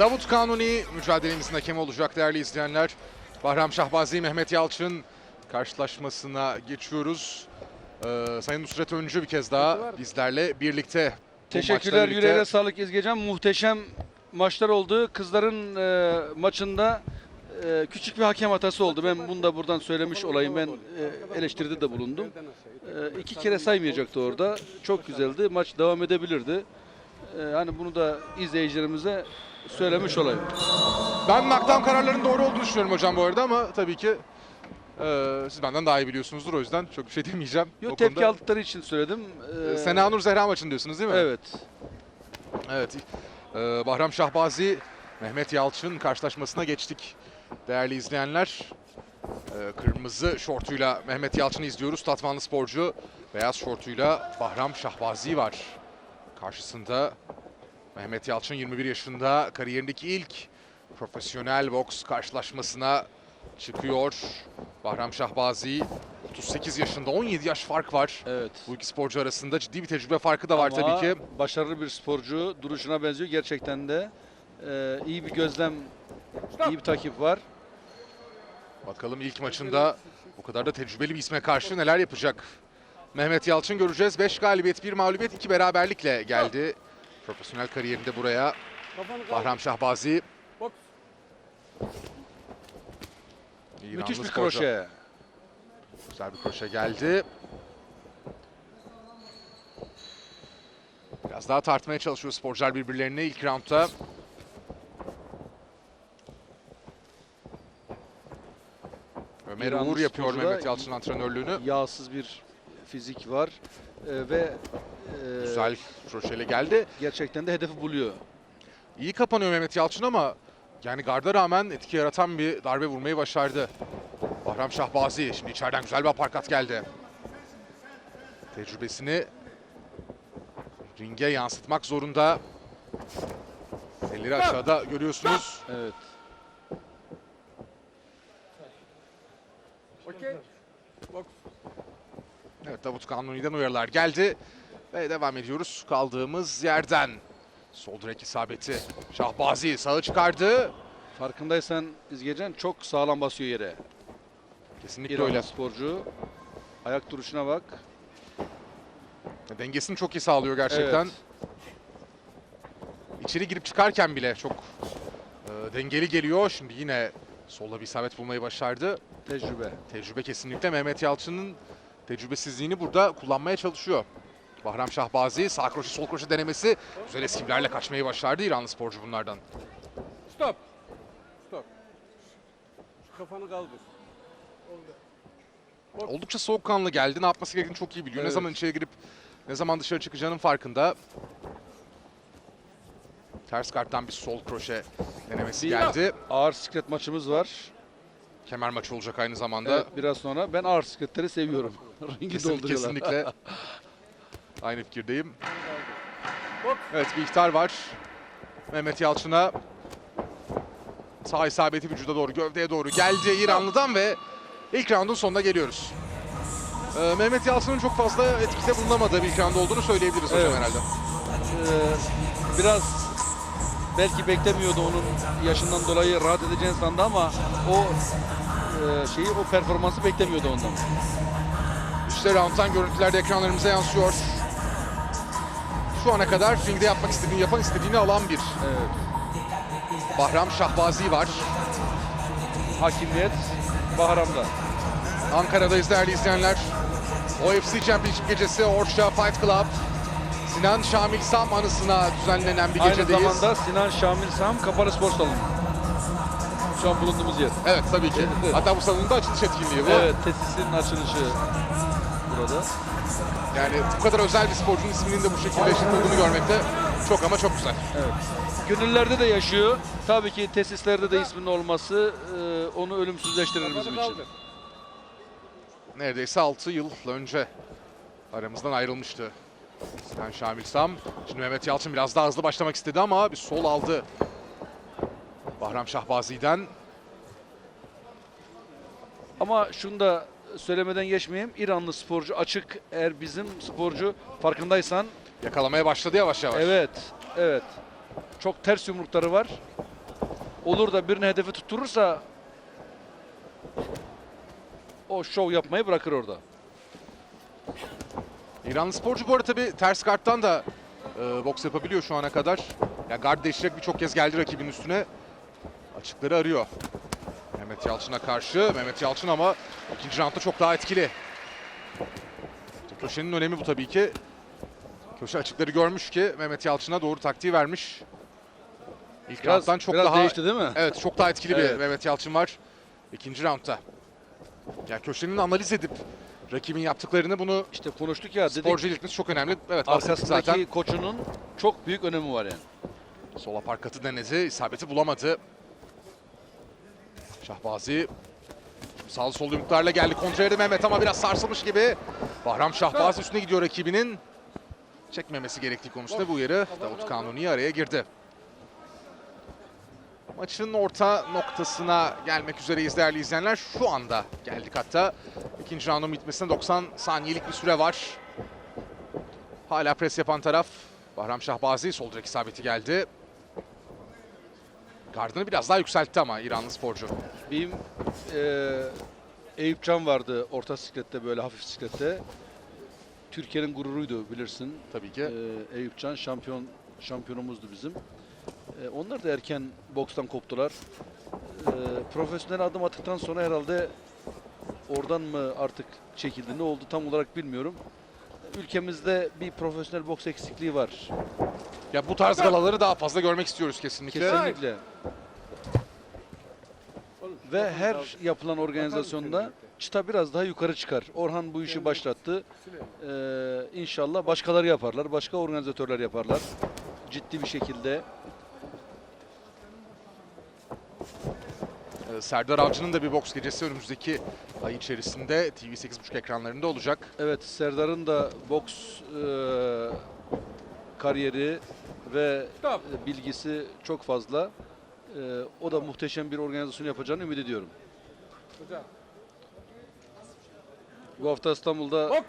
Davut Kanuni mücadelemizin hakemi olacak değerli izleyenler. Bahram Şahbazi, Mehmet Yalçın karşılaşmasına geçiyoruz. Ee, Sayın Nusret Öncü bir kez daha bizlerle birlikte. Teşekkürler birlikte- yüreğine sağlık İzgecan. Muhteşem maçlar oldu. Kızların e, maçında e, küçük bir hakem hatası oldu. Ben bunu da buradan söylemiş olayım. Ben e, eleştiride de bulundum. E, iki kere saymayacaktı orada. Çok güzeldi. Maç devam edebilirdi. E, hani bunu da izleyicilerimize söylemiş olayım. Ben nakdam kararlarının doğru olduğunu düşünüyorum hocam bu arada ama tabii ki e, siz benden daha iyi biliyorsunuzdur o yüzden çok bir şey demeyeceğim. Yok tepki konuda. aldıkları için söyledim. E, Sena Nur Zehra maçını diyorsunuz değil mi? Evet. Evet. Ee, Bahram Şahbazi, Mehmet Yalçın karşılaşmasına geçtik. Değerli izleyenler, ee, kırmızı şortuyla Mehmet Yalçın'ı izliyoruz. Tatvanlı sporcu, beyaz şortuyla Bahram Şahbazi var. Karşısında Mehmet Yalçın 21 yaşında kariyerindeki ilk profesyonel boks karşılaşmasına çıkıyor. Bahram Şahbazi 38 yaşında 17 yaş fark var. Evet. Bu iki sporcu arasında ciddi bir tecrübe farkı da var Ama tabii ki. başarılı bir sporcu. Duruşuna benziyor. Gerçekten de e, iyi bir gözlem, iyi bir takip var. Bakalım ilk maçında bu kadar da tecrübeli bir isme karşı neler yapacak. Mehmet Yalçın göreceğiz. 5 galibiyet, 1 mağlubiyet, 2 beraberlikle geldi. Profesyonel kariyerinde buraya Bahram Şahbazi. İranlı Müthiş bir sporcu. kroşe. Güzel bir kroşe geldi. Biraz daha tartmaya çalışıyor sporcular birbirlerini ilk roundda. Ömer İranlı Uğur yapıyor Mehmet Yalçın antrenörlüğünü. Yağsız bir fizik var E, ve e, Güzel kroşeyle geldi. gerçekten de hedefi buluyor. İyi kapanıyor Mehmet Yalçın ama yani garda rağmen etki yaratan bir darbe vurmayı başardı. Bahram Şahbazi şimdi içeriden güzel bir aparkat geldi. Tecrübesini ringe yansıtmak zorunda. Elleri aşağıda görüyorsunuz. Evet. Okey. Evet Davut Kanuni'den uyarılar geldi. Ve devam ediyoruz kaldığımız yerden. Sol direk isabeti. Şahbazi sağı çıkardı. Farkındaysan İzgecan çok sağlam basıyor yere. Kesinlikle İranlı öyle. sporcu. Ayak duruşuna bak. Dengesini çok iyi sağlıyor gerçekten. Evet. İçeri girip çıkarken bile çok e, dengeli geliyor. Şimdi yine solla bir isabet bulmayı başardı. Tecrübe. Tecrübe kesinlikle Mehmet Yalçın'ın tecrübesizliğini burada kullanmaya çalışıyor. Bahram Şahbazi sağ kroşe sol kroşe denemesi güzel eskivlerle kaçmayı başardı İranlı sporcu bunlardan. Stop. Stop. Kafanı kaldır. Oldukça soğukkanlı geldi. Ne yapması gerektiğini çok iyi biliyor. Ne Evet. zaman içeri girip ne zaman dışarı çıkacağının farkında. Ters karttan bir sol kroşe denemesi geldi. Ağır siklet maçımız var. Kemer maçı olacak aynı zamanda. Evet, biraz sonra. Ben ağır sikletleri seviyorum. Ringi Kesin- dolduruyorlar. kesinlikle. Aynı fikirdeyim. Evet bir ihtar var. Mehmet Yalçın'a sağ isabeti vücuda doğru, gövdeye doğru geldi İranlı'dan ve ilk roundun sonuna geliyoruz. Ee, Mehmet Yalçın'ın çok fazla etkide bulunamadığı bir ilk round olduğunu söyleyebiliriz hocam Evet. herhalde. Ee, biraz belki beklemiyordu onun yaşından dolayı rahat edeceğini sandı ama o e, şeyi o performansı beklemiyordu ondan. İşte round'dan görüntüler de ekranlarımıza yansıyor. Şu ana kadar ringde yapmak istediğini, yapan istediğini alan bir Evet. Bahram Şahbazi var. Hakimiyet Bahram'da. Ankara'dayız değerli izleyenler. OFC Championship gecesi Orşa Fight Club. Sinan Şamil Sam anısına düzenlenen bir Aynı gecedeyiz. zamanda Sinan Şamil Sam Kapalı Spor Salonu. Şu an bulunduğumuz yer. Evet tabii ki. Hatta bu salonda açılış etkinliği bu. Evet, tesisin açılışı burada. Yani bu kadar özel bir sporcunun isminin de bu şekilde yaşatıldığını görmek de çok ama çok güzel. Evet. Gönüllerde de yaşıyor. Tabii ki tesislerde de isminin olması e, onu ölümsüzleştirir bizim için. Neredeyse 6 yıl önce aramızdan ayrılmıştı. Sinan Şamil Sam. Şimdi Mehmet Yalçın biraz daha hızlı başlamak istedi ama bir sol aldı. Bahram Şahbazi'den. Ama şunu da söylemeden geçmeyeyim. İranlı sporcu açık eğer bizim sporcu farkındaysan Yakalamaya başladı yavaş yavaş. evet evet çok ters yumrukları var. olur da birine hedefi tutturursa o şov yapmayı bırakır orada. İranlı sporcu bu arada tabii ters karttan da e, boks yapabiliyor şu ana kadar. Ya guard değiştirerek birçok kez geldi rakibin üstüne. Açıkları arıyor. Mehmet Yalçın'a karşı. Mehmet Yalçın ama ikinci roundda çok daha etkili. İşte köşenin önemi bu tabii ki. Köşe açıkları görmüş ki Mehmet Yalçın'a doğru taktiği vermiş. İlk Biraz, rounddan çok biraz daha değişti değil mi? Evet çok daha etkili bir Evet. Mehmet Yalçın var ikinci roundda. Yani köşenin analiz edip rakibin yaptıklarını bunu İşte konuştuk ya dedik sporcu iletmesi çok önemli. Evet arkasındaki zaten. koçunun çok büyük önemi var yani. Sol aparkatı denedi. isabeti bulamadı. Şahbazi sağlı sollu yumruklarla geldi. Kontrayeri Mehmet ama biraz sarsılmış gibi. Bahram Şahbazi üstüne gidiyor rakibinin. Çekmemesi gerektiği konusunda bu uyarı. Davut Kanuni araya girdi. Maçın orta noktasına gelmek üzereyiz değerli izleyenler. Şu anda geldik hatta. ikinci roundun bitmesine 90 saniyelik bir süre var. Hala pres yapan taraf Bahram Şahbazi. Sol direk isabeti geldi. Gardını biraz daha yükseltti ama İranlı sporcu. Benim eee Eyüp Can vardı orta siklette böyle hafif siklette. Türkiye'nin gururuydu bilirsin. Tabii ki. Eee Eyüp Can şampiyon şampiyonumuzdu bizim. Eee, onlar da erken bokstan koptular. Eee profesyonel adım attıktan sonra herhalde oradan mı artık çekildi ne oldu tam olarak bilmiyorum. Ülkemizde bir profesyonel boks eksikliği var. Ya bu tarz galaları daha fazla görmek istiyoruz kesinlikle. Kesinlikle. Ve her yapılan organizasyonda çıta biraz daha yukarı çıkar. Orhan bu işi başlattı. Ee, inşallah başkaları yaparlar, başka organizatörler yaparlar. Ciddi bir şekilde. Serdar Avcı'nın da bir boks gecesi önümüzdeki ay içerisinde TV8.5 ekranlarında olacak. Evet, Serdar'ın da boks e, kariyeri ve Stop. e, bilgisi çok fazla. E, o da muhteşem bir organizasyon yapacağını ümit ediyorum. Bu hafta İstanbul'da.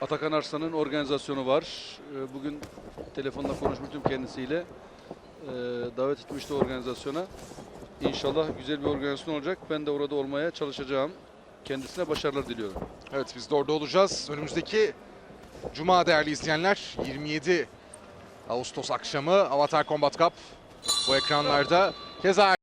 Atakan Arslan'ın organizasyonu var. Ee, Bugün telefonla konuşmuştum kendisiyle. Ee, Davet etmişti organizasyona. İnşallah güzel bir organizasyon olacak. Ben de orada olmaya çalışacağım. Kendisine başarılar diliyorum. Evet biz de orada olacağız. Önümüzdeki Cuma değerli izleyenler 27 Ağustos akşamı Avatar Combat Cup bu ekranlarda. Keza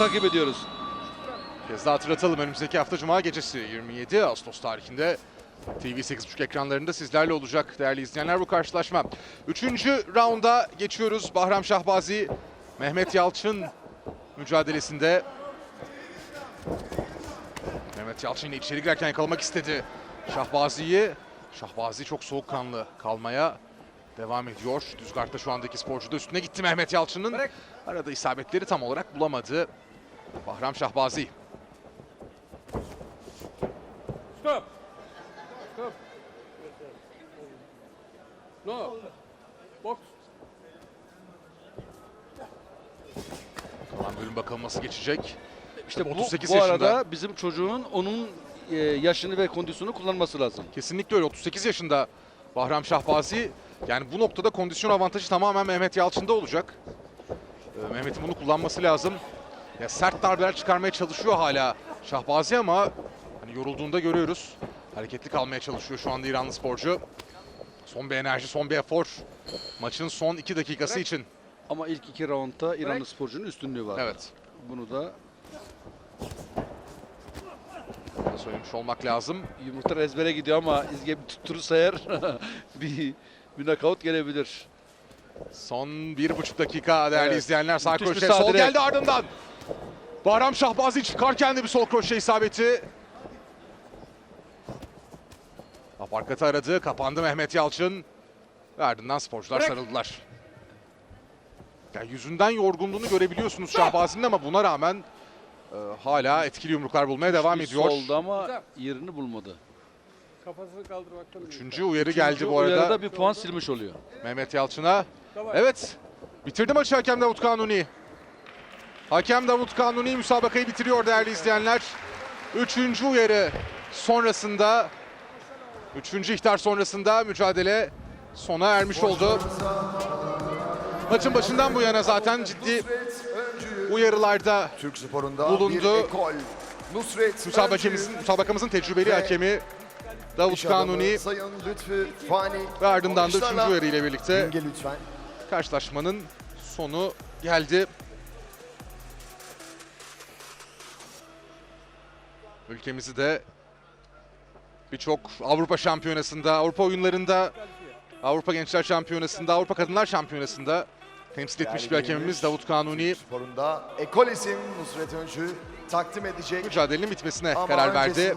Takip ediyoruz. Kez daha hatırlatalım önümüzdeki hafta Cuma gecesi 27 Ağustos tarihinde TV8.5 ekranlarında sizlerle olacak değerli izleyenler bu karşılaşma. Üçüncü raunda geçiyoruz. Bahram Şahbazi, Mehmet Yalçın mücadelesinde. Mehmet Yalçın yine içeri girerken yakalamak istedi Şahbazi'yi. Şahbazi çok soğukkanlı kalmaya devam ediyor. Düz kartta şu andaki sporcu da üstüne gitti Mehmet Yalçın'ın. Arada isabetleri tam olarak bulamadı. Bahram Şahbazi. Stop. Stop. No. Boks. Kalan bölüm bakalım nasıl geçecek. İşte bu, 38 bu yaşında. arada bizim çocuğun onun e, yaşını ve kondisyonu kullanması lazım. Kesinlikle öyle. 38 yaşında Bahram Şahbazi. Yani bu noktada kondisyon avantajı tamamen Mehmet Yalçın'da olacak. Ee, Mehmet'in bunu kullanması lazım. Ya sert darbeler çıkarmaya çalışıyor hala Şahbazi ama hani yorulduğunda görüyoruz. Hareketli kalmaya çalışıyor şu anda İranlı sporcu. Son bir enerji, son bir efor. Maçın son iki dakikası için. Ama ilk iki roundda İranlı sporcunun üstünlüğü var. Evet. Bunu da Söylemiş olmak lazım. yumruklar ezbere gidiyor ama İzge bir tutturursa eğer bir, bir knockout gelebilir. Son bir buçuk dakika değerli Evet. izleyenler. Sağ sağ sol geldi ardından. Bahram Şahbazi çıkarken de bir sol kroşe isabeti. Aparkatı aradı. Kapandı Mehmet Yalçın. Ve ardından sporcular Bırak. sarıldılar. Ya yüzünden yorgunluğunu görebiliyorsunuz Şahbazi'nin ama buna rağmen e, hala etkili yumruklar bulmaya devam ediyor. Soldu ama yerini bulmadı. Kafasını kaldırmaktan. Üçüncü uyarı geldi Üçüncü bu arada uyarıda bir puan silmiş oluyor. Mehmet Yalçın'a. Evet. Bitirdi maçı hakem Davut Kanuni. Hakem Davut Kanuni müsabakayı bitiriyor değerli izleyenler. Üçüncü uyarı sonrasında, üçüncü ihtar sonrasında mücadele sona ermiş oldu. Maçın başından bu yana zaten ciddi uyarılarda Türk sporunda bulundu. müsabakamızın, müsabakamızın tecrübeli hakemi Davut Kanuni Sayın Lütfü Fani. ve ardından da üçüncü uyarı ile birlikte karşılaşmanın sonu geldi. Ülkemizi de birçok Avrupa Şampiyonası'nda, Avrupa oyunlarında, Avrupa Gençler Şampiyonası'nda, Avrupa Kadınlar Şampiyonası'nda temsil etmiş bir hakemimiz Davut Kanuni sporunda ekol isim Nusret Öncü takdim edecek. mücadelenin bitmesine Ama karar verdi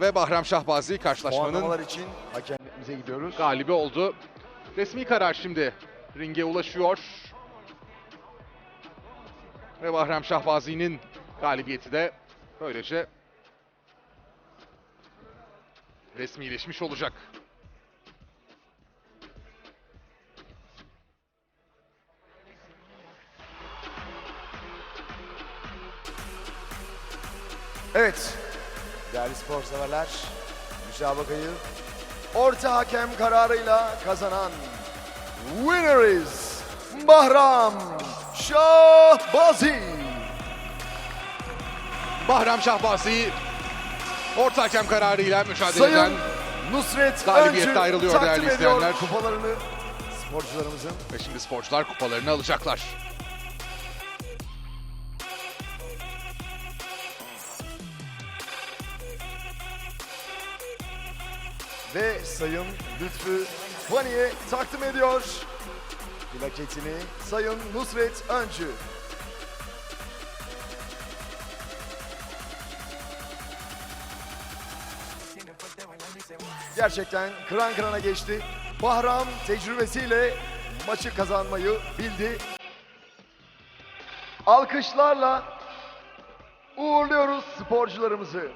ve Bahram Şahbazi karşılaşmanın için hakemlerimize gidiyoruz. galibi oldu. Resmi karar şimdi ringe ulaşıyor. Ve Bahram Şahbazi'nin galibiyeti de böylece resmileşmiş olacak. Evet. Değerli spor severler, müsabakayı orta hakem kararıyla kazanan winner is Bahram Şahbazi. Bahram Şahbazi orta hakem kararıyla mücadeleden Sayın Nusret galibiyette ayrılıyor değerli izleyenler. kupalarını sporcularımızın. ve şimdi sporcular kupalarını alacaklar. ve Sayın Lütfü Fani'ye takdim ediyor. Plaketini Sayın Nusret Öncü. Gerçekten kıran kırana geçti. Bahram tecrübesiyle maçı kazanmayı bildi. Alkışlarla uğurluyoruz sporcularımızı.